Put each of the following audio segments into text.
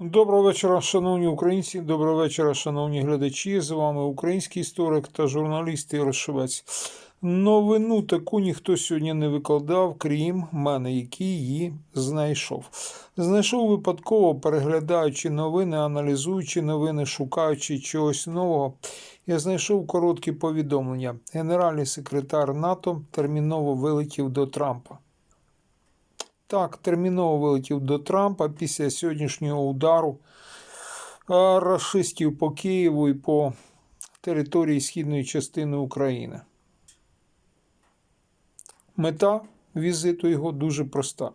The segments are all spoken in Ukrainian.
Доброго вечора, шановні українці. Доброго вечора, шановні глядачі. З вами український історик та журналіст Ігор Шевець. Новину таку ніхто сьогодні не викладав, крім мене, який її знайшов. Знайшов випадково, переглядаючи новини, аналізуючи новини, шукаючи чогось нового. Я знайшов короткі повідомлення. Генеральний секретар НАТО терміново вилетів до Трампа. Так, терміново вилетів до Трампа після сьогоднішнього удару а, рашистів по Києву і по території східної частини України. Мета візиту його дуже проста.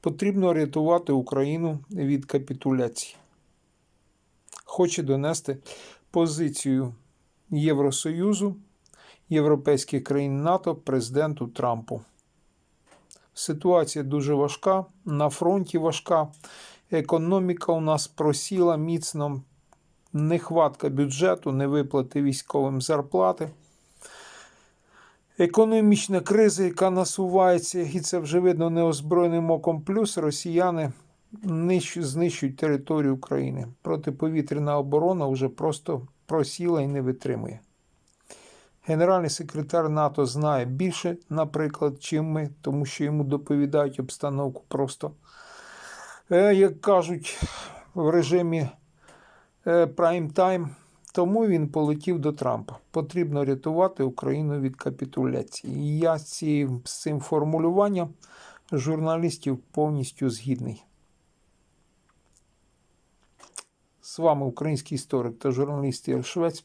Потрібно рятувати Україну від капітуляції. Хоче донести позицію Євросоюзу, європейських країн НАТО президенту Трампу. Ситуація дуже важка, на фронті важка. Економіка у нас просіла міцно, нехватка бюджету, невиплати військовим зарплати. Економічна криза, яка насувається, і це вже видно неозброєним оком. Плюс росіяни знищують територію України. Протиповітряна оборона вже просто просіла і не витримує. Генеральний секретар НАТО знає більше, наприклад, чим ми, тому що йому доповідають обстановку просто, е, як кажуть, в режимі е, прайм-тайм. Тому він полетів до Трампа. Потрібно рятувати Україну від капітуляції. І я з, цим формулюванням журналістів повністю згідний. З вами український історик та журналіст Ігор Швець.